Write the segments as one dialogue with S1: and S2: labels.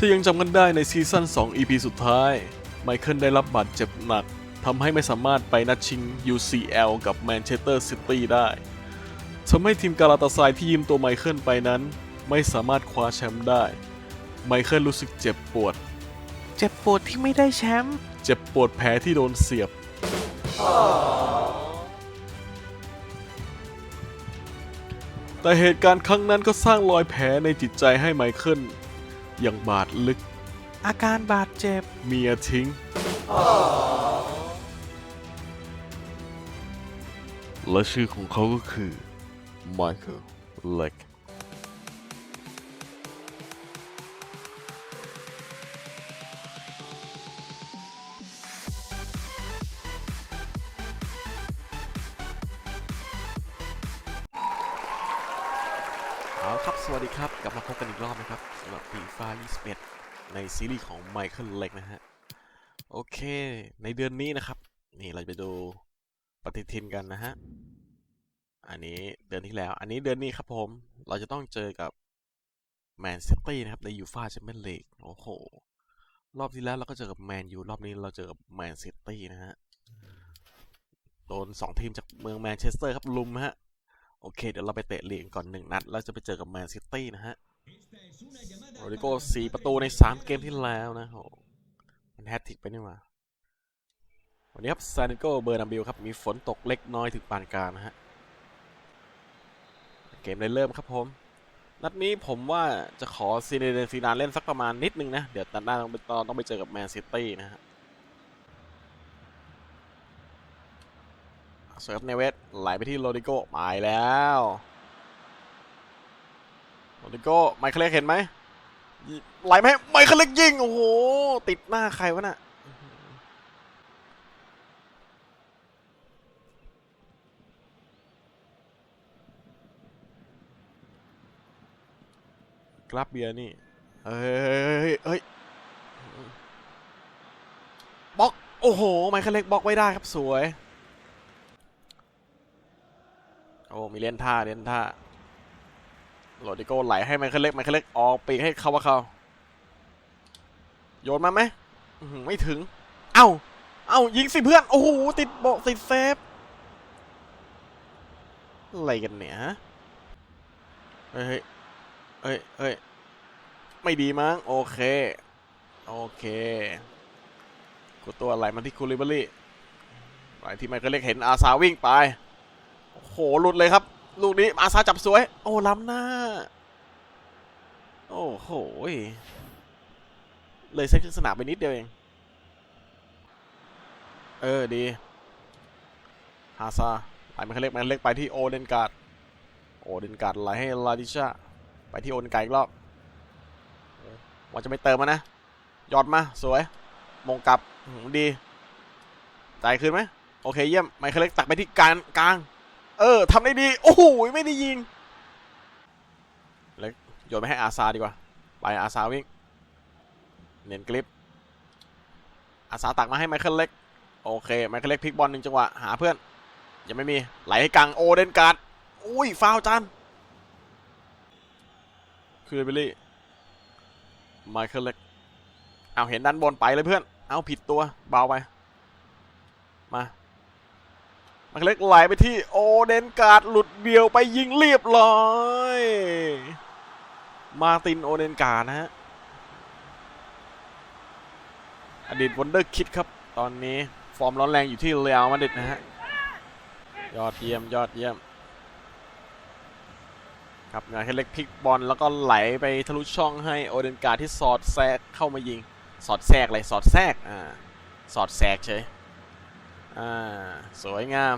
S1: ถ้ายังจำกันได้ในซีซั่น 2 EP สุดท้าย ไมเคิลได้รับบาดเจ็บหนักทำให้ไม่สามารถไปนัดชิง UCL กับแมนเชสเตอร์ซิตี้ได้ทำให้ทีมกาลาตาซายที่ยืมตัวไมเคิลไปนั้น ไม่สามารถคว้าแชมป์ได้ ไมเคิลรู้สึกเจ็บปวด
S2: เจ็บปวดที่ไม่ได้แชมป์
S1: เจ็บปวดแผลที่โดนเสียบ แต่เหตุการณ์ครั้งนั้นก็สร้างรอยแผลในจิตใจให้ไมเคิล อย่างบาดลึก
S2: อาการบาดเจ็บ
S1: เมียทิ้ง และชื่อของเขาก็คือ Michael Leck เอาละครับ สวัสดีครับกลับมาพบกันอีกรอบนะครับสำหรับฟีฟา21 ในซีรีส์ของ Michael Leck นะฮะ โอเค ในเดือนนี้นะครับ นี่เราจะไปดูปฏิทินกันนะฮะ อันนี้เดือนที่แล้ว อันนี้เดือนนี้ครับผม เราจะต้องเจอกับแมนซิตี้นะครับ ในยูฟาแชมเปี้ยนลีกโอ้โห รอบที่แล้วเราก็เจอกับแมนยูรอบนี้เราเจอกับแมนซิตี้นะฮะ โดนสองทีมจากเมืองแมนเชสเตอร์ครับลุมฮะ โอเค เดี๋ยวเราไปเตะลีกก่อนหนึ่งนัด แล้วจะไปเจอกับแมนซิตี้นะฮะโรดิโก้สี่ประตูในสามเกมที่แล้วนะโหมันแฮตทริกไปนี่หว่าวันนี้ครับซานิโกเบอร์นัมบิลครับ มีฝนตกเล็กน้อยถึงปานกลางนะฮะ เกมได้เริ่มครับผม นัดนี้ผมว่าจะขอซีเนเดนซีนานเล่นสักประมาณนิดนึงนะ เดี๋ยวตัดหน้าต้องไปต้องไปเจอกับแมนซิตี้นะฮะ สวยครับเนเวสไหลไปที่โรดิโก้ไปแล้วโรดิโก้ไมเคิลเล็กเห็นไหมไหลไหมไมเคิลเล็กยิงโอ้โหติดหน้าใครวะน่ะกราบเบียร์นี่ เฮ้ยเฮ้ยบล็อก โอ้โห ไมเคิลเล็กบล็อกไว้ได้ครับสวย โอ้มีเล่นท่าเล่นท่าโรดิโก้ไหลให้ไมเคิลเล็กไมเคิลเล็กออกปีกให้เขาว่าเขาโยนมาไหมไม่ถึง เอ้า เอ้ายิงสิเพื่อน โอ้โห ติดโบติดเซฟ อะไรกันเนี่ยฮะเฮ้ยเฮ้ยเฮ้ยไม่ดีมั้ง โอเค โอเค กูตัวไหลมาที่คูลิเบอรี่ไหลที่ไมเคิลเล็กเห็นอาซาวิ่งไป โหหลุดเลยครับ ลูกนี้อาซาจับสวย โอ้ล้ำหน้า โอ้โหเลยเซตครึ่งสนามไปนิดเดียวเอง เออดีฮาซาไหลมาเล็กมาเล็กไปที่โอเดนการ์ดโอเดนการ์ดไหลให้ลาดิชาไปที่โอเดนการ์ดอีกรอบว่าจะไม่เติมมานะยอดมาสวย มงกลับดีจ่ายคืนไหมโอเคเยี่ยมไมเคิลเล็กตักไปที่กลางกลาง เออทำได้ดี โอ้โหไม่ได้ยิง แล้วโยนไปให้อาซาดีกว่า ไปอาซาวิ่ง เน้นกลิป อาซาตักมาให้ไมเคิลเล็ก โอเค ไมเคิลเล็กพลิกบอลหนึ่งจังหวะ หาเพื่อน ยังไม่มี ไหลให้กลางโอเดนการ์ด อุ้ยฟาวจานคือเบลลี่ไมเคิลเล็ก เอาเห็นด้านบนไปเลยเพื่อน เอาผิดตัว เบาไป มา มันเล็กไหลไปที่โอเดนการ์ดหลุดเดี่ยวไปยิงเรียบร้อย มาตินโอเดนการ์ดนะฮะ อดีตวันเดอร์คิดครับ ตอนนี้ฟอร์มร้อนแรงอยู่ที่เรอัลมาดริดนะฮะ ยอดเยี่ยมยอดเยี่ยมครับงานแค่เล็กพลิกบอลแล้วก็ไหลไปทะลุช่องให้โอเดนการ์ดที่สอดแทรกเข้ามายิง สอดแทรกเลยสอดแทรกอ่าสอดแทรกเฉย อ่าสวยงาม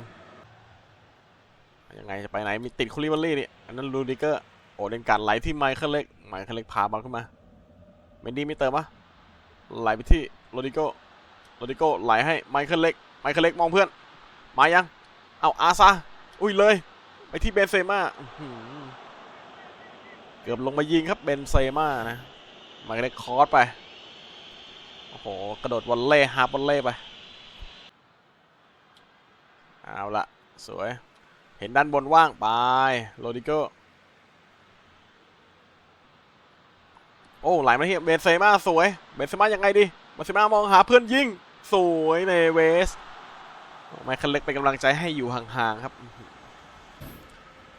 S1: ยังไงจะไปไหนมีติดคูลิเบอรี่นี่อันนั้นลูดิเกอร์โอ้เล่นการไหลที่ไมเคิลเล็กไมเคิลเล็กพาบอลขึ้นมาเมนดี้ไม่เติมปะไหลไปที่โรดิโก้โรดิโก้ไหลให้ไมเคิลเล็กไมเคิลเล็กมองเพื่อน มายัง เอาอาซาอุ้ยเลย ไปที่เบนเซม่าเกือบลงมายิงครับเบนเซม่านะไมเคิลเล็กคอร์สไป โอ้โห กระโดดวอลเล่ฮาร์บอลเล่ไป เอาละสวย เห็นด้านบนว่างไปโรดิโกโอ้ไหลมาที่เบนเซม่าสวย เบนเซม่ายังไงดี เบนเซม่ามองหาเพื่อนยิง สวยในเวส ไมเคิลเล็กเป็นกำลังใจให้อยู่ห่างๆครับ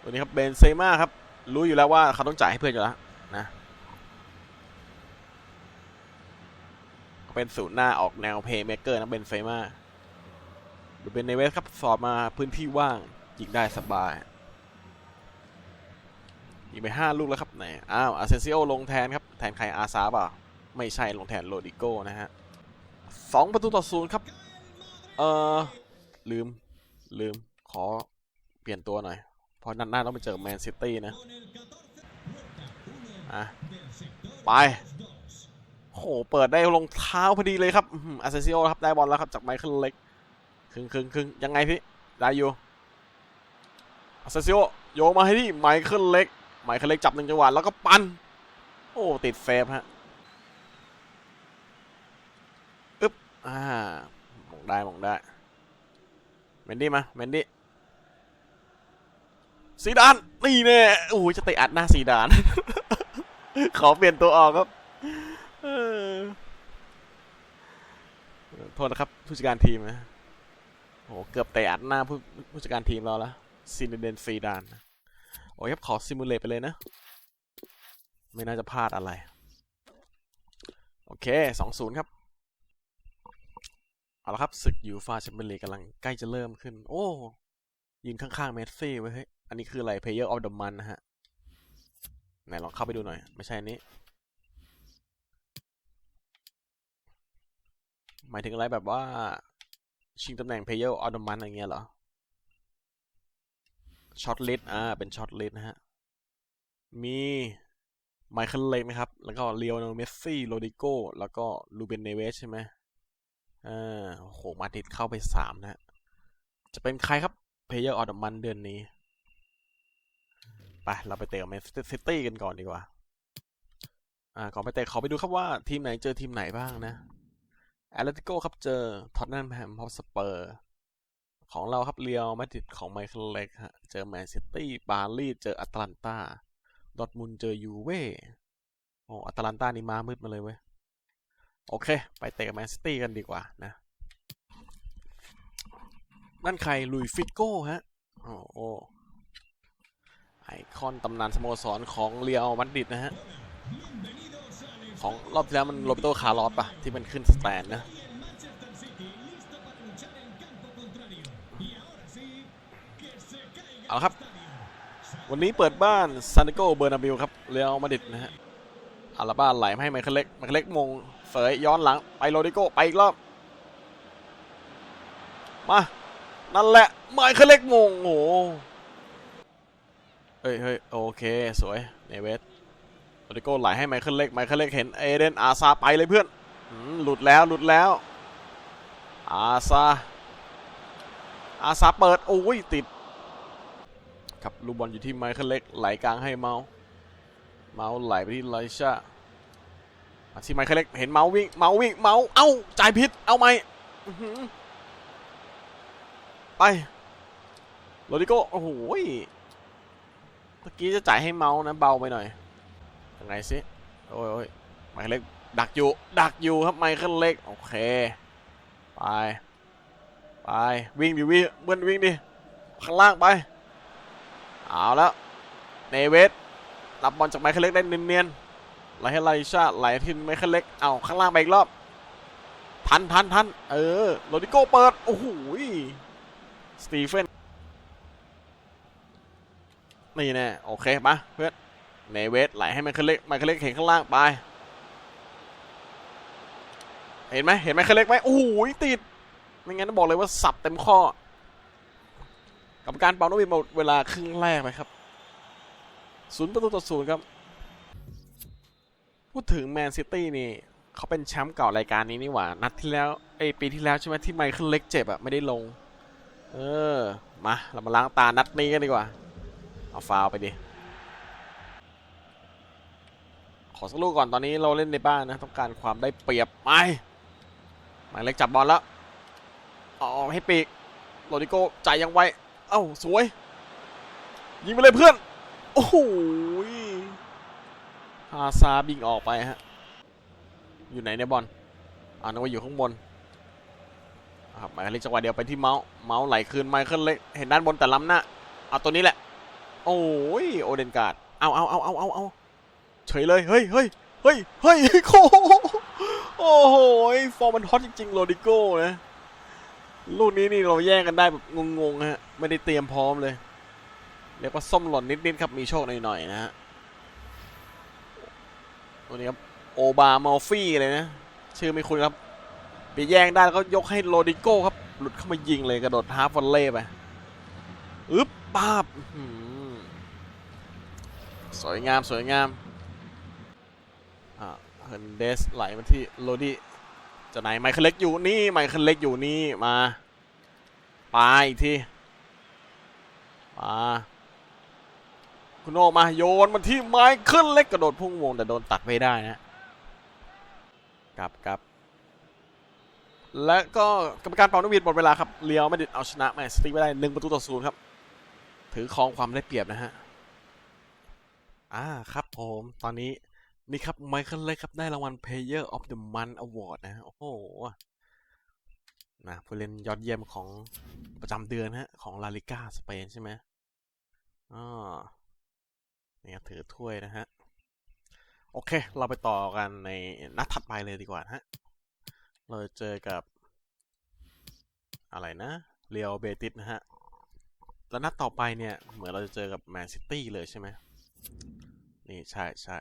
S1: ตัวนี้ครับเบนเซม่าครับ รู้อยู่แล้วว่าเขาต้องจ่ายให้เพื่อนอยู่แล้วนะเขาเป็นศูนย์หน้าออกแนวเพย์เมเกอร์นะเบนเซม่า ดูเป็นในเวสครับสอดมาพื้นที่ว่างยิงได้สบายยิงไปห้าลูกแล้วครับไหนอ้าวอาเซซิโอลงแทนครับ แทนใครอาซาเปล่าไม่ใช่ลงแทนโรดิโก้นะฮะสองประตูต่อศูนย์ครับ เออลืม ลืม ขอเปลี่ยนตัวหน่อย เพราะนัดหน้าต้องไปเจอแมนซิตี้นะ อะ ไป โห เปิดได้รองเท้าพอดีเลยครับอาเซนซิโอครับ ได้บอลแล้วครับ จากไมเคิลเล็ก ครึ่งครึ่งครึ่งยังไงพี่ ได้อยู่อาเซซิโอโยมาให้ที่ไมเคิลเล็ก ไมเคิลเล็กจับหนึ่งจังหวะแล้วก็ปัน โอ้ ติดเซฟฮะอึ๊บ อ่ามองได้มองได้ เมนดี้มา เมนดี้ซีดาน นี่แน่โอ้ยจะเตะอัดหน้าซีดาน ขอเปลี่ยนตัวออกครับโทษนะครับผู้จัดการทีมนะ โอ้เกือบเตะอัดหน้าผู้ผู้จัดการทีมเราล้วซีนเดนซีดาน โอ้ยครับขอซิมูเลตไปเลยนะ ไม่น่าจะพลาดอะไร โอเคสองศูนย์ครับ เอาละครับศึกยูฟาแชมเปี้ยนลีกกำลังใกล้จะเริ่มขึ้น โอ้ยืนข้างๆเมสซี่ไว้เฮ้ย อันนี้คืออะไร Player of the Month นะฮะ ไหนลองเข้าไปดูหน่อย ไม่ใช่อันนี้ หมายถึงอะไรแบบว่า ชิงตำแหน่ง Player of the Month อะไรเงี้ยเหรอช็อตลิสอ่า เป็นช็อตลิสนะฮะ มีไมเคิลเลกนะครับ แล้วก็เลียวโนเมสซี่ โรดิโก้ แล้วก็ลูเบนเนเวสใช่ไหมอ่าโอ้โหมาดิดเข้าไปสามนะฮะ จะเป็นใครครับเพย์เยอร์ออดมันเดือนนี้ ไป เราไปเตะกับแมนซิตี้กันก่อนดีกว่า อ่า ก่อนไปเตะขอไปดูครับว่าทีมไหนเจอทีมไหนบ้างนะ แอตเลติโกครับเจอท็อตแนมแฮมฮอสเปอร์ของเราครับเรียวมาดริดของไมเคิลเล็กฮะเจอแมนซิตี้ปารีเจออัตแลนตาดอทมุนเจอยูเว่โอ้อัตแลนตานี่มามืดมาเลยเว้ย โอเค ไปเตะกับแมนซิตี้กันดีกว่านะนั่นใครลุยฟิโก้ฮะ โอ้โหไอคอนตำนานสโมสรของเรียวมาดริดนะฮะ ของรอบที่แล้วมันโรเบโตคาร์ลอสปะที่มันขึ้นสแตนนะเอาครับ วันนี้เปิดบ้านซานติโกเบอร์นาบิลครับเรียวมาดริดนะฮะอาลาบ้าไหลให้ไมเคิลเล็กไมเคิลเล็กมงเสยย้อนหลังไปโรดิโกไปอีกรอบมานั่นแหละไมเคิลเล็กมงโอ้เฮ้ยเฮ้ยโอเค สวยเนเวส โรดิโก้ไหลให้ไมเคิลเล็กไมเคิลเล็กเห็นเอเดนอาซาไปเลยเพื่อนหลุดแล้วหลุดแล้ว อาซาอาซาเปิดโอ้ยติด ครับลูกบอลอยู่ที่ไมเคิลเล็กไหลกลางให้เมาส์เมาส์ไหลไปที่ไลชามาที่ไมเคิลเล็กเห็นเมาส์วิ่งเมาส์วิ่งเมาส์เอ้าจ่ายผิดเอาไหมไปโรดิโก้โอ้โหยเมื่อกี้จะจ่ายให้เมาส์นะเบาไปหน่อย ยังไงสิโอ้ยโอ้ยไมเคิลเล็กดักอยู่ ดักอยู่ครับไมเคิลเล็ก โอเค ไป ไป วิ่งดิวิ่งเบิ้ลวิ่งดิ ข้างล่างไป เอาแล้วเนเวสรับบอลจากไมเคิลเล็กได้เนียนๆไหลให้ไลชาไหลทินไมเคิลเล็ก เอาข้างล่างไปอีกรอบ ทันทันทันเออ โรดิโก้เปิด โอ้โหยสตีเฟนนี่แน่โอเคมาเพื่อน เนเวสไหลให้ไมเคิลเล็กไมเคิลเล็กเห็นข้างล่างไป เห็นไหมเห็นไมเคิลเล็กไหมโอ้โหติด ไม่งั้นบอกเลยว่าสับเต็มข้อกรรมการเป่านกหวีดหมดเวลาครึ่งแรกไหมครับศูนย์ประตูต่อศูนย์ครับ พูดถึงแมนซิตี้นี่เขาเป็นแชมป์เก่ารายการนี้นี่หว่า นัดที่แล้วไอปีที่แล้วใช่ไหมที่ไมเคิลเล็กเจ็บอะไม่ได้ลง เออ มา เรามาล้างตานัดนี้กันดีกว่า เอาฟาวไปดิ ข อสักลูกก่อนตอนนี้เราเล่นในบ้านนะ ต้องการความได้เปรียบไปหมายเล็กจับบอลแล้วออกให้ปีกโรดิโก้จ่ายยังไวเอ้าสวย ยิงไปเลยเพื่อน โอ้โหยฮาซาบิงออกไปฮะ อยู่ไหนเนี่ยบอลอ่านึกว่าอยู่ข้างบนครับหมายเลขจังหวะเดียวไปที่เมาส์เมาส์ไหลคืนไมเคิลเล็กเห็นด้านบนแต่ล้ำหน้าเอาตัวนี้แหละ โอ้ยโอเดนการ์ดเอาเอาเอาเอาเอาเอา เฉยเลยเฮ้ยเฮ้ยเฮ้ยเฮ้ยโอ้โหโอ้โหฟอร์มมันฮอตจริงๆโรดิโก้นะลูกนี้นี่เราแย่งกันได้แบบงงๆฮะไม่ได้เตรียมพร้อมเลยเรียกว่าส้มหล่นนิดๆครับมีโชคหน่อยๆนะฮะตัวนี้ครับโอบามอลฟี่เลยนะชื่อไม่คุ้นครับไปแย่งได้แล้วก็ยกให้โรดิโก้ครับหลุดเข้ามายิงเลยกระโดดฮาร์ฟวอลเล่ไปอึ๊บป้าบสวยงามสวยงาม เฮนเดสไหลมาที่โรดี้จะไหนไมเคิลเล็กอยู่นี่ไมเคิลเล็กอยู่นี่มาปาอีกทีมาคุณโอมาโยนมันที่ไมเคิลเล็กกระโดดพุ่งวงแต่โดนตัดไม่ได้นะกลับกลับและก็กรรมการเป่านกหวีดหมดเวลาครับเลียวไม่ไดเอาชนะแมนซิตี้ไม่ได้หนึ่งประตูต่อศูนย์ครับ ถือครองความได้เปรียบนะฮะอ่าครับผม ตอนนี้ นี่ครับไมเคิลเล็กครับ ได้รางวัล Player of the Month Award นะฮะโอ้โหนะผู้เล่นยอดเยี่ยมของประจำเดือนฮะ ของลาลิก้าสเปนใช่ไหมอ่านี่ถือถ้วยนะฮะ โอเค เราไปต่อกันในนัดถัดไปเลยดีกว่านะฮะ เราจะเจอกับ อะไรนะ เรียวเบติสนะฮะ แล้วนัดต่อไปเนี่ย เหมือนเราจะเจอกับแมนซิตี้เลยใช่ไหมนี่ใช่ใช่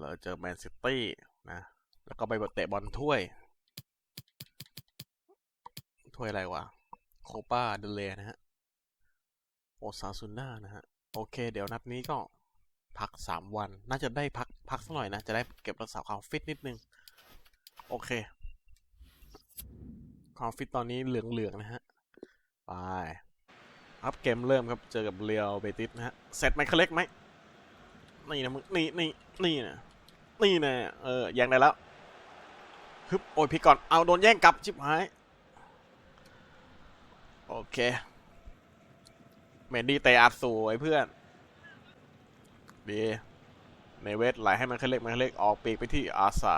S1: เราเจอแมนซิตี้นะ แล้วก็ไปเตะบอลถ้วย ถ้วยอะไรวะ โคปาเดเลนะฮะ โอซาซุน่านะฮะ โอเค เดี๋ยวนัดนี้ก็พัก 3 วัน น่าจะได้พักพักสักหน่อยนะ จะได้เก็บรักษาความฟิตนิดนึง โอเค ความฟิตตอนนี้เหลือง ๆ นะฮะ ไป อัพเกมเริ่มครับ เจอกับเรียวเบติสนะฮะ เสร็จไหมเขาเล็กไหมนี่นะมึง นี่นี่นี่นะ นี่นะเออแย่งได้แล้วฮึบโอ้ยพี่ก่อนเอาโดนแย่งกลับชิบหายโอเคเมนดี้เตะอัดสวยเพื่อนดีในเวทไหลให้มันเขาเล็กมันเขาเล็กออกปีกไปที่อาซา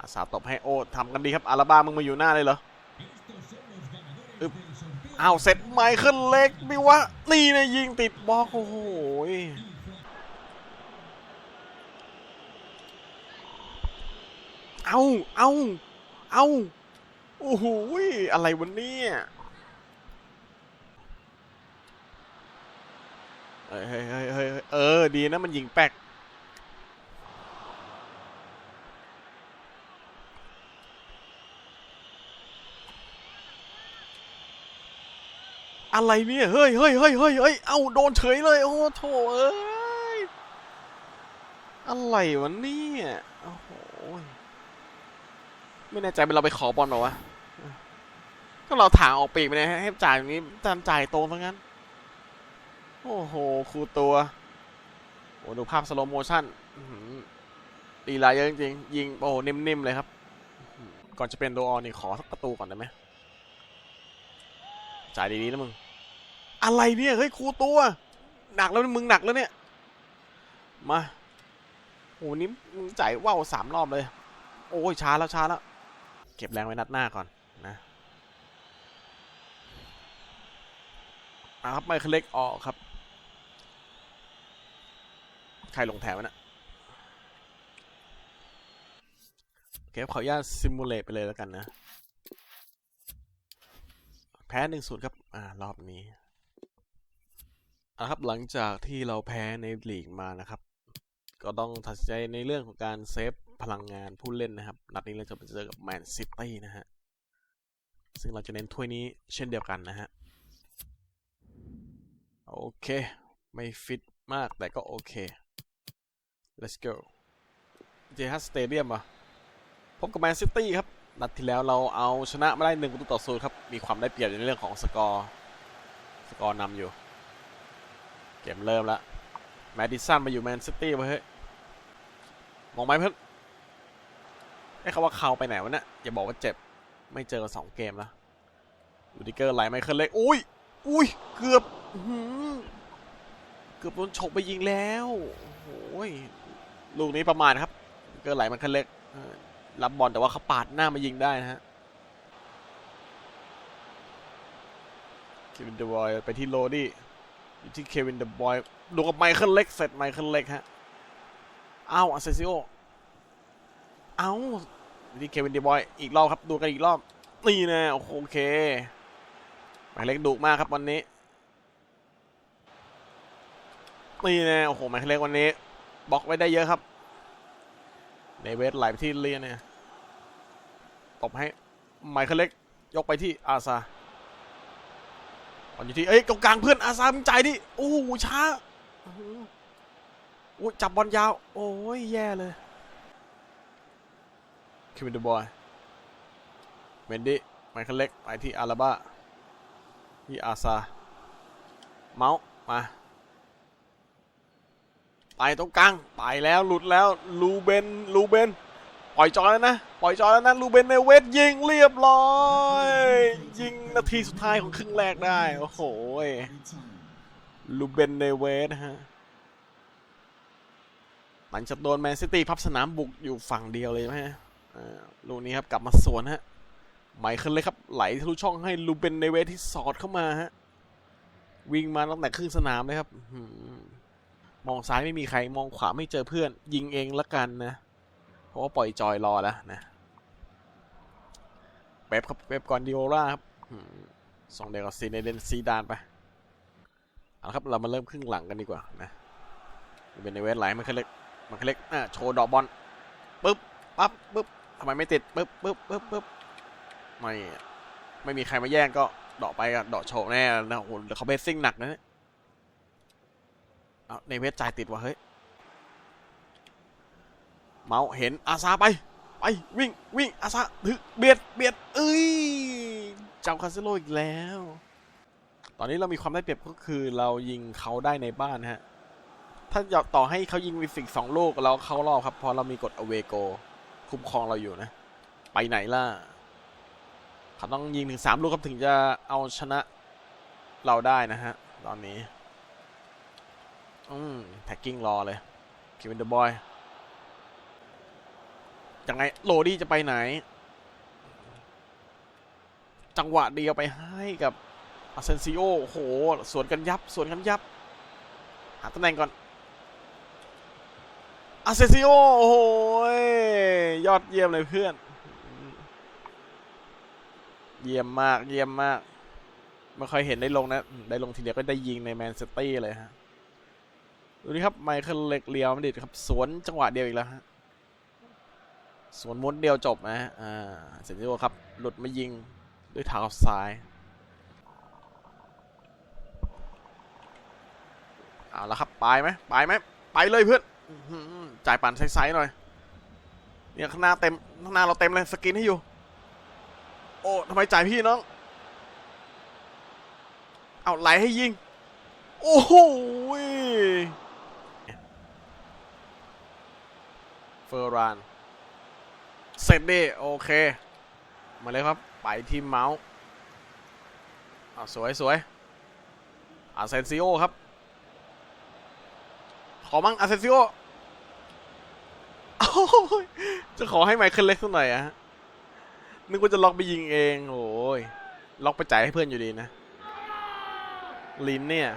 S1: อาสาตบให้โอ้ทำกันดีครับอาราบ้ามึงมาอยู่หน้าเลยเหรออึบอ้าวเสร็จไมเคิลเล็กไม่วะนี่นะยิงติดบล็อกโอ้โห เอาเอาเอาโอ้โหอะไรวันนี้เฮ้ยเฮ้ยเฮ้ยเออ ดีนะมันยิงแป๊กอะไรเนี่ย เฮ้ยเฮ้ยเฮ้ยเฮ้ยเฮ้ยเอ้า โดนเฉยเลย โอ้โถเอ้ย อะไรวะเนี่ยโอ้โห ไม่แน่ใจเป็นเราไปขอบอลหรอวะก็เราถางออกปีกไปเลยให้จ่ายอย่างนี้ตามจ่ายตรงทั้งนั้น โอ้โหครูตัวโอ้ดูภาพสโลโมชั่นดีลายเยอะจริงๆยิงโอ้นิ่มๆเลยครับ ก่อนจะเป็นโดออนนี่ขอสักประตูก่อนได้ไหมจ่ายดีๆนะมึง อะไรเนี่ยเฮ้ยครูตัว หนักแล้วนะมึงหนักแล้วเนี่ย มาโอ้นี่มึงจ่ายว่าวสามรอบเลย โอ้ยช้าแล้วช้าแล้ว เก็บแรงไว้นัดหน้าก่อนนะอะครับไมเคิลเล็กออกครับ ใครลงแถวนะโอเคขออนุญาตซิมูเลตไปเลยแล้วกันนะ แพ้หนึ่งศูนย์ครับ อ่า รอบนี้อะครับหลังจากที่เราแพ้ในลีกมานะครับ ก็ต้องตัดใจในเรื่องของการเซฟ พลังงานผู้เล่นนะครับ นัดนี้เราจะไปเจอกับแมนซิตี้นะฮะ ซึ่งเราจะเน้นถ้วยนี้เช่นเดียวกันนะฮะ โอเค ไม่ฟิตมากแต่ก็โอเค let's go เจฮัสสเตเดียมอะพบกับแมนซิตี้ครับ นัดที่แล้วเราเอาชนะมาได้หนึ่งประตูต่อศูนย์ครับ มีความได้เปรียบในเรื่องของสกอร์ สกอร์นำอยู่ เกมเริ่มแล้วแมดดิสันมาอยู่แมนซิตี้ไปเฮ้ย มองไหมเพื่อน ไอ้คำว่าเขาไปไหนวะเนี่ยอย่าบอกว่าเจ็บไม่เจอสองเกมแล้วยูดิเกอร์ไหลไมเคิลเล็กอุ้ยอุ้ยเกือบเกือบโดนฉกไปยิงแล้วโอ้ยลูกนี้ประมาทครับเกินไหลมันคันเล็กรับบอลแต่ว่าเขาปาดหน้ามายิงได้นะฮะเควินเดอะบอยไปที่โรดี้อยู่ที่เควินเดอะบอยดูกับไมเคิลเล็กเสร็จไมเคิลเล็กฮะอ้าวอาเซซิโอ เอ้าอยู่ที่เควินเดอะบอยอีกรอบครับดูกันอีกรอบนี่นะโอเคไมเคิลเล็กดุมากครับวันนี้นี่น่โอ้โหไมเคิลเล็กวันนี้บล็อกไว้ได้เยอะครับในเวทไหลไปที่เลียนเนี่ยตบให้ไมเคิลเล็กยกไปที่อาซาบอลอยู่ที่เอ้ยตรงกลางเพื่อนอาซามึงใจดิโอ้โหช้าอุ้ยจับบอลยาว โอ้ยแย่เลย คิวินเดอะบอย เมนดี้ ไมเคิลเล็ก ไปที่อาราบ้า ที่อาซา เมาส์มา ไปตรงกลาง ไปแล้วหลุดแล้ว ลูเบน ลูเบน ปล่อยจอยแล้วนะ ปล่อยจอยแล้วนะ ลูเบนในเวทยิงเรียบร้อย ยิงนาทีสุดท้ายของครึ่งแรกได้ โอ้โห ลูเบนในเวทฮะหลังจากโดนแมนซิตี้พับสนามบุกอยู่ฝั่งเดียวเลยไหมฮะ ลูกนี้ครับกลับมาสวนฮะไมเคิลเลยครับ ไหลทะลุช่องให้ลูเบนในเวทที่สอดเข้ามาฮะวิ่งมาตั้งแต่ครึ่งสนามเลยครับมองซ้ายไม่มีใครมองขวาไม่เจอเพื่อน ยิงเองละกันนะ เพราะว่าปล่อยจอยรอแล้วนะเป๊ปครับเป๊ปกอนดิโอล่าครับส่งเดลกับซีเนเดนซีดานไปเอาละครับเรามาเริ่มครึ่งหลังกันดีกว่านะเป็นในเวทไหลมันคือเล็กมันคือเล็กอะโชว์ดอกบอลปึ๊บปั๊บปึ๊บ ทำไมไม่ติดปึ๊บปึ๊บปึ๊บปึ๊บไม่ไม่มีใครมาแย่งก็เดอกไปอะเดอกโชว์แน่นะโอ้โหเดี๋ยวเขาเบสซิ่งหนักนะเนี่ยเอาในเวทจ่ายติดว่ะเฮ้ยเมาส์เห็นอาซาไปไปวิ่งวิ่งอาซาถึกเบียดเบียดเอ้ยเจ้าคาซิโลอีกแล้ว ตอนนี้เรามีความได้เปรียบก็คือเรายิงเขาได้ในบ้านฮะ ถ้าต่อให้เขายิงวิฟิกสองลูกเราเขารอบครับพราะเรามีกฎอเวโก คุ้มครองเราอยู่นะ ไปไหนล่ะเขาต้องยิงถึงสามลูกครับถึงจะเอาชนะเราได้นะฮะ ตอนนี้ อืมแท็กกิ้งรอเลยคิวินเดอะบอยยังไงโรดี้จะไปไหน จังหวะเดียวไปให้กับอาเซนซิโอโอ้โห สวนกันยับ สวนกันยับ หาตำแหน่งก่อน อาเซซิโอโอ้โหยอดเยี่ยมเลยเพื่อน เยี่ยมมากเยี่ยมมาก ไม่ค่อยเห็นได้ลงนะ ได้ลงทีเดียวก็ได้ยิงในแมนซิตี้เลยฮะ ดูนี่ครับไมเคิลเล็กเลียวมาดิดครับ สวนจังหวะเดียวอีกแล้วฮะ สวนม้วนเดียวจบนะฮะ อ่าเซนซิโอครับ หลุดมายิงด้วยเท้าซ้ายเอาละครับ ไปไหมไปไหมไปเลยเพื่อน จ่ายปั่นไซส์หน่อย เนี่ยข้างหน้าเต็มข้างหน้าเราเต็มเลยสกินให้อยู่ โอ้ทำไมจ่ายพี่น้อง เอาไหลให้ยิง โอ้โหเฟอร์รานเสร็จดิโอเค มาเลยครับ ไปที่เมาส์อ่าสวยสวยอาเซนซิโอครับ ขอมั่งอาเซนซิโอ จะขอให้ไมเคิลเล็กสักหน่อยอะฮะนึกว่าจะล็อกไปยิงเองโอ้ยล็อกไปจ่ายให้เพื่อนอยู่ดีนะลินเนี่ย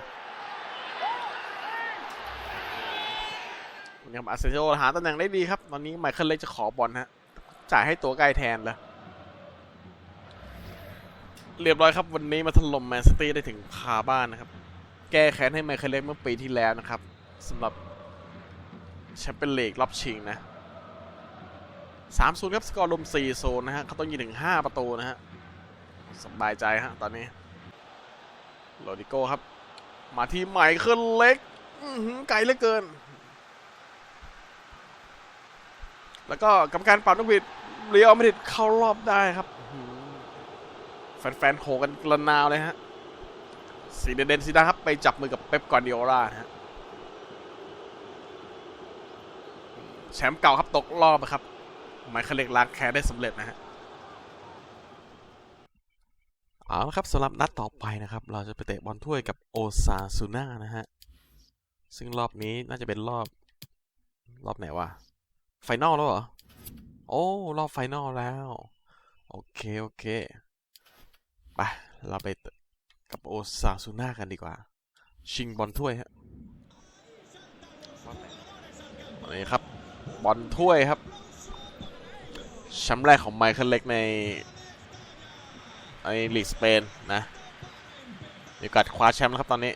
S1: นี่ครับอาเซนอลหาตำแหน่งได้ดีครับ ตอนนี้ไมเคิลเล็กจะขอบอลฮะ จ่ายให้ตัวใกล้แทนเลยเรียบร้อยครับ วันนี้มาถล่มแมนซิตี้ได้ถึงคาบ้านนะครับ แก้แค้นให้ไมเคิลเล็กเมื่อปีที่แล้วนะครับสำหรับแชมเปี้ยนลีกรอบชิงนะ 3 0ครับสกอร์รวม4โซนนะฮะเขาต้องยิงถึง5ประตูนะฮะสบายใจฮะตอนนี้โรดิโก้ครับ มาที่ใหม่เคิลเล็กไกลเหลือเกิน แล้วก็กรรมการเป่านกหวีดเรียวมาดิดเข้ารอบได้ครับแฟนๆโหกันกระนาวเลยฮะซีเดเดนซีดาครับ ไปจับมือกับเป๊ปกวาร์ดิโอลาฮะแชมป์เก่าครับตกรอบนะครับ ไมเคิลเล็กล้างแค้นได้สำเร็จนะฮะเอาละครับสำหรับนัดต่อไปนะครับ เราจะไปเตะบอลถ้วยกับโอซาซูน่านะฮะ ซึ่งรอบนี้น่าจะเป็นรอบ รอบไหนวะ ไฟนอลแล้วเหรอ โอ้ รอบไฟนอลแล้ว โอเค โอเค ไป เราไปกับโอซาซูน่ากันดีกว่า ชิงบอลถ้วยฮะนี่ครับ บอลถ้วยครับ แชมป์แรกของไมเคิลเล็กในในลีกสเปนนะมีโอกาสคว้าแชมป์แล้วครับตอนนี้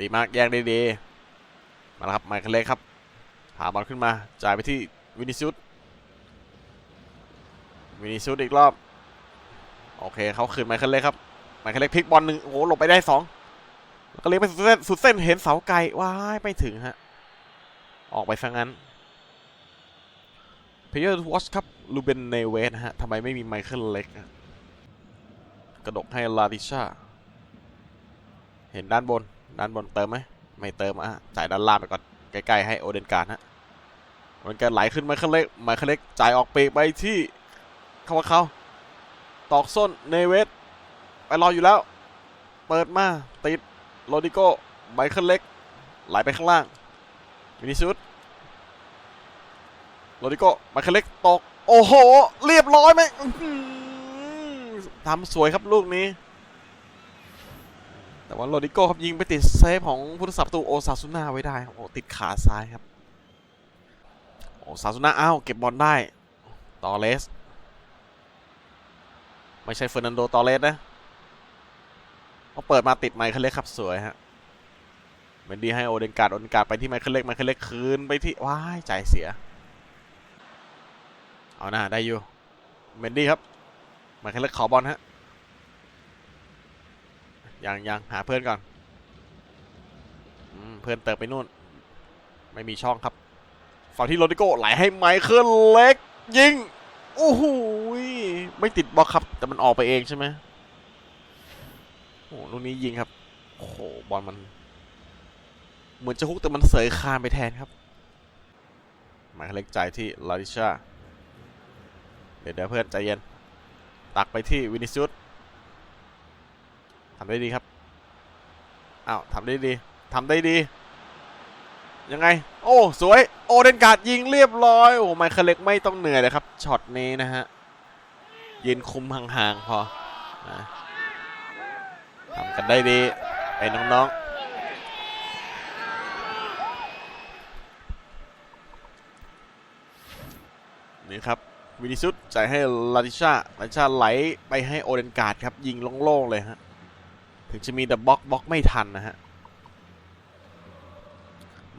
S1: ดีมากแย่งได้ดีมาแล้วครับไมเคิลเล็กครับหาบอลขึ้นมาจ่ายไปที่วินิซิอุสวินิซิอุสอีกรอบ โอเคเขาคืนไมเคิลเล็กครับไมเคิลเล็กพลิกบอลหนึ่งโอ้โหหลบไปได้สองแล้วก็เลี้ยงไปสุดเส้นสุดเส้นเห็นเสาไกลว้ายไม่ถึงฮะออกไปซะงั้น เพเยอร์วอชครับลูเบนเนเวสฮะทำไมไม่มีไมเคิลเล็ก กระดกให้ลาติชาเห็นด้านบน ด้านบนเติมไหมไม่เติมอะจ่ายด้านล่างไปก่อน ใกล้ๆให้โอเดนการ์ดฮะโอเดนการ์ดไหลขึ้นไมเคิลเล็กไมเคิลเล็กจ่ายออกปีกไปที่เขามาเขาตอกส้นเนเวสไปรออยู่แล้ว เปิดมาติดโรดิโก้ไมเคิลเล็กไหลไปข้างล่างวินิซุส โรดิโก้ไมเคลเล็กตก โอ้โห เรียบร้อยไหมทำสวยครับลูกนี้ แต่ว่าโรดิโก้ครับยิงไปติดเซฟของผู้รักษาประตูโอซาซุน่าไว้ได้ครับโอ้ติดขาซ้ายครับ โอซาซุน่าอ้าวเก็บบอลได้ ตอเลส ไม่ใช่เฟอร์นันโดตอเลสนะเขาเปิดมาติดไมค์เขาเล็กครับสวยฮะเมนดี้ให้โอเดนการ์ดโอเดนการ์ดไปที่ไมค์เขาเล็กไมค์เขาเล็กคืนไปที่ว้ายใจเสีย เอาหน้าได้อยู่เมนดี้ครับมค์เขาเล็กขอบอลฮะยังยังหาเพื่อนก่อนอเพื่อนเติมไปนู่น ไม่มีช่องครับฝั่งที่โรดิโก้ไหลให้ไมเคิลเล็ก ยิงโอ้โหไม่ติดบล็อกครับ แต่มันออกไปเองใช่ไหมโอ้โหลูกนี้ยิงครับโอ้โหบอลมัน เหมือนจะฮุกแต่มันเสยคานไปแทนครับหมายเลขใจที่ลาดิชา ดี๋ยวเดี๋ยวเพื่อนใจเย็น ตักไปที่วินิซิอุสทำได้ดีครับอ้าวทำได้ดีทำได้ดี ยังไง โอ้ สวย โอเดนการ์ดยิงเรียบร้อย โอ้ไมเคิลเล็กไม่ต้องเหนื่อยเลยครับ ช็อตนี้นะฮะ ยืนคุมห่างๆพอนะทำกันได้ดี ไอ้น้องๆ นี่ครับ วินิซุส จ่ายให้ลาติชาลาติชาไหลไปให้โอเดนการ์ดครับ ยิงโล่งๆเลยฮะ ถึงจะมีแต่บล็อกบล็อกไม่ทันนะฮะ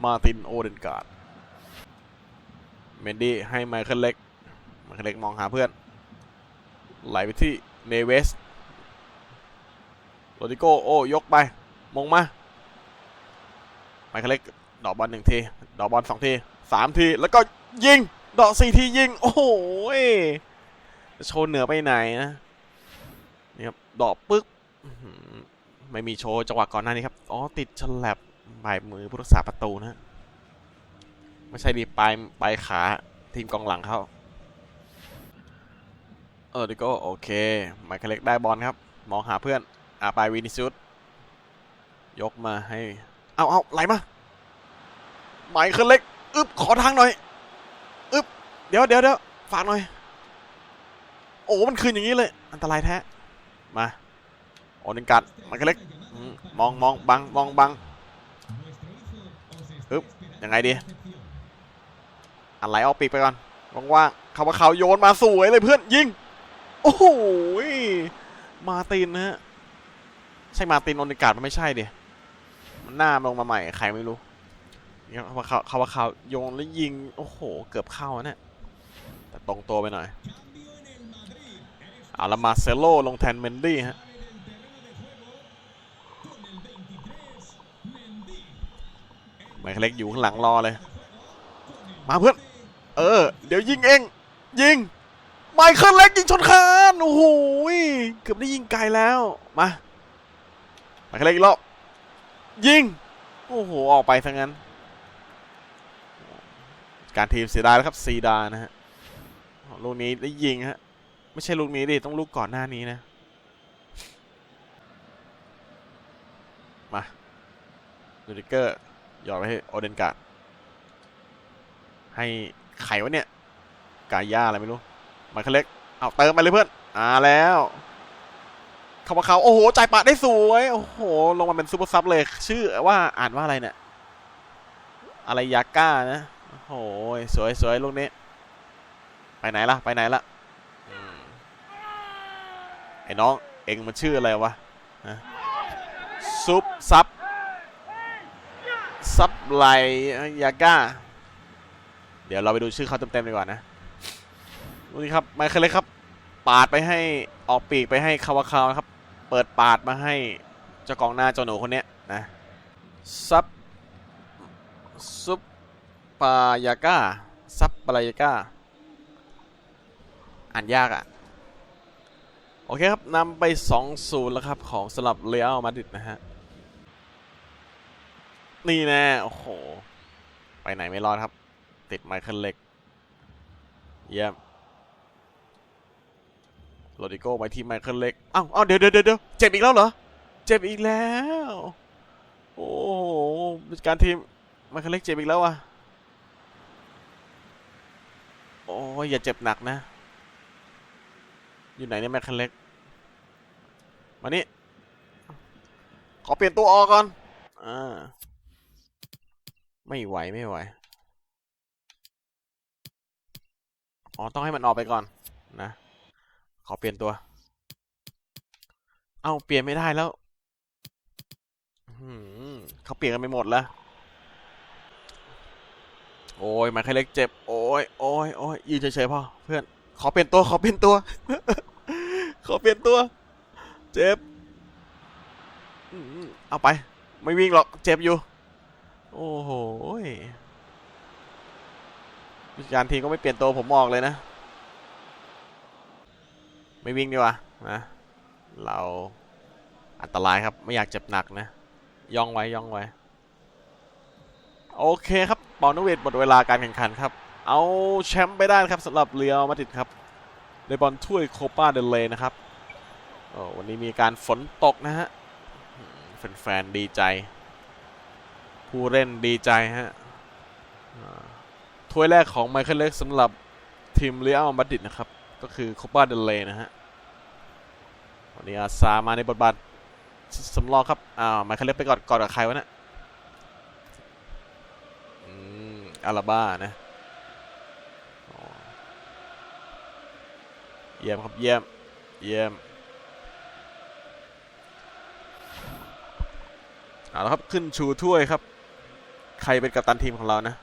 S1: มาตินโอเดนการ์ด เมนดี้ให้ไมเคิลเล็ก ไมเคิลเล็กมองหาเพื่อน ไหลไปที่เนเวส โรดิโกโอ้ยกไป มงมา ไมเคิลเล็กดอกบอลหนึ่งที ดอกบอลสองทีสามที แล้วก็ยิง ดอกสี่ทียิง โอ้โหยจะโชว์เหนือไปไหนนะนี่ครับดอกปึ๊กไม่มีโชว์จังหวะก่อนหน้านี้ครับ อ๋อ ติดฉลับบ่ายมือผู้รักษาประตูนะ ไม่ใช่ดีปลายปลายขาทีมกองหลังเขาเออดิโก้โอเคไมเคิลเล็กได้บอลครับ มองหาเพื่อนอ่าไปวินิซุสยกมาให้ เอาเอาไหลมาไมเคิลเล็ก อึบขอทางหน่อย เดี๋ยวเดี๋ยวเดี๋ยวฝากหน่อย โอ้ มันคืนอย่างนี้เลย อันตรายแท้ มาโอนิงกัดมเคิลเล็ก มองมองบังมองบังอึบยังไงดี อันไหลออกปีกไปก่อน ว่างๆเขาว่าเขาโยนมาสวยเลยเพื่อน ยิง โอ้โหยมาตินนะฮะ ใช่มาตินโอนิกาดมันไม่ใช่ดิมันหน้ามลงมาใหม่ ใครไม่รู้นี่เขาว่าเขาเขาว่าเขาโยนแล้วยิง โอ้โห เกือบเข้านะเนี่ย แต่ตรงตัวไปหน่อยเอาละมาเซโลลงแทนเมนดี้ฮะไมเคิลเล็กอยู่ข้างหลังรอเลย มาเพื่อน เออ เดี๋ยวยิงเอง ยิง ไมเคิลเล็กยิงชนคานโอ้โหเกือบได้ยิงไกลแล้ว มาไมเคิลเล็กอีกรอบยิง โอ้โห ออกไปซะงั้น การทีมเสียดายแล้วครับซีดานะฮะ ลูกนี้ได้ยิงฮะ ไม่ใช่ลูกนี้ดิ ต้องลูกก่อนหน้านี้นะ มาดูดิเกอร์ยอดไปให้โอเดนการ์ดให้ไขวะเนี่ย กาย่าอะไรไม่รู้มันเขาเล็ก เอาเติมไปเลยเพื่อน อ่าแล้วเขามาเขาโอ้โหจ่ายปะได้สวย โอ้โห ลงมาเป็นซูเปอร์ซับเลย ชื่อว่าอ่านว่าอะไรเนี่ย อะไรยาก้านะ โอ้โห สวยสวยลูกนี้ ไปไหนล่ะ ไปไหนล่ะไอ้น้องเองมันชื่ออะไรวะซุปซับซับไลยาก้า เดี๋ยวเราไปดูชื่อเขาเต็มๆดีกว่านะดูนี่ครับไมเคิลเล็กครับ ปาดไปให้ออกปีกไปให้คาวาคาวนะครับ เปิดปาดมาให้เจ้ากองหน้าเจ้าหนูคนเนี้ยนะซับซุปปายาก้าซับปลายาก้า อ่านยากอะ่ะ โอเคครับนำไป 2-0 แล้วครับของสลับเรียลมาดริดนะฮะ นี่แน่โอ้โห ไปไหนไม่รอดครับ ติดไมเคิลเล็ก เยี่ยมโรดิโก้ไปที่ไมเคิลเล็กอ้าเอ้าเดี๋ยวเดี๋ยวเดี๋ยวเจ็บอีกแล้วเหรอ เจ็บอีกแล้ว โอ้โหการทีมไมเคิลเล็กเจ็บอีกแล้วอะโอ้ยอย่าเจ็บหนักนะ อยู่ไหนเนี่ยไมเคิลเล็ก มานี่ ขอเปลี่ยนตัวออกก่อน อ่า ไม่ไหวไม่ไหว อ๋อ ต้องให้มันออกไปก่อน นะ ขอเปลี่ยนตัว เอาเปลี่ยนไม่ได้แล้วอื้อหือเขาเปลี่ยนกันไปหมดแล้ว โอ้ยไมเคิลเล็กเจ็บ โอ้ยโอ้ยโอ้ยยืนเฉยๆพ่อเพื่อน ขอเปลี่ยนตัวขอเปลี่ยนตัว ขอเปลี่ยนตัว เจ็บเอาไป ไม่วิ่งหรอก เจ็บอยู่ โอ้โหยผู้จัดการทีก็ไม่เปลี่ยนตัวผมออกเลยนะ ไม่วิ่งดีกว่านะเราอันตรายครับไม่อยากเจ็บหนักนะ ย่องไว้ย่องไว้ โอเคครับปอนเวทหมดเวลาการแข่งขันครับ เอาแชมป์ไปได้ครับสำหรับเรียวมาดริดครับในบอลถ้วยโคปาเดลเลนะครับวันนี้มีการฝนตกนะฮะแฟนๆดีใจ ผู้เล่นดีใจฮะถ้วยแรกของไมเคิลเล็กสำหรับทีมเรียลมาดริดนะครับก็คือโคปาเดลเลนะฮะวันนี้อาซามาในบทบาทสำรองครับอ้าวไมเคิลเล็กไปกอดกอดกับใครวะเนี่ยอืมอาราบ้านะอ๋อเยี่ยมครับเยี่ยมเยี่ยมเอาละครับขึ้นชูถ้วยครับ ใครเป็นกัปตันทีมของเรานะ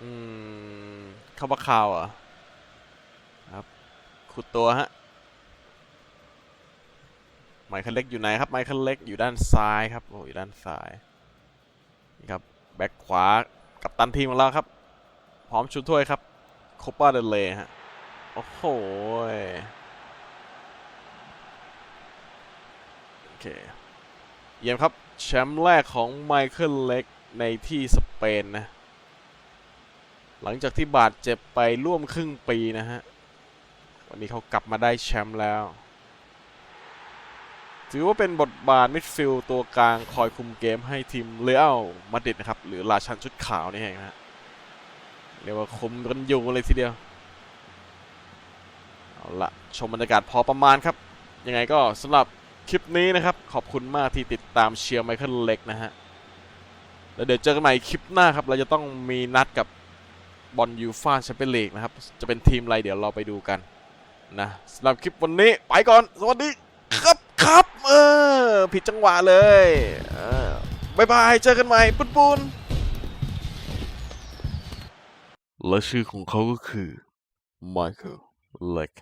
S1: อืมเข้ามาข่าวเหรอครับขุดตัวฮะไมเคิลเล็กอยู่ไหนครับไมเคิลเล็กอยู่ด้านซ้ายครับโอ้อยู่ด้านซ้ายนี่ครับแบ็คขวากับตันทีมของเราครับ พร้อมชุดถ้วยครับ โคปาเดเลฮะ โอ้โหโอเค เยี่ยมครับ แชมป์แรกของไมเคิลเล็กในที่สเปนนะ หลังจากที่บาดเจ็บไปร่วมครึ่งปีนะฮะ วันนี้เขากลับมาได้แชมป์แล้ว ถือว่าเป็นบทบาทมิดฟิลด์ตัวกลางคอยคุมเกมให้ทีมเรอัลมาดิดนะครับ หรือราชันชุดขาวนี่เองนะฮะ เรียกว่าคุมกันอยู่เลยทีเดียว เอาละชมบรรยากาศพอประมาณครับ ยังไงก็สำหรับคลิปนี้นะครับ ขอบคุณมากที่ติดตามเชียร์ไมเคิลเล็กนะฮะ แล้วเดี๋ยวเจอกันใหม่คลิปหน้าครับ เราจะต้องมีนัดกับบอลยูฟ่าแชมเปี้ยนลีกนะครับ จะเป็นทีมอะไรเดี๋ยวเราไปดูกันนะสำหรับคลิปวันนี้ไปก่อน สวัสดีครับครับ เออ ผิดจังหวะเลย เออบายบาย เจอกันใหม่ปุ้นปุน และชื่อของเขาก็คือไมเคิลเล็ก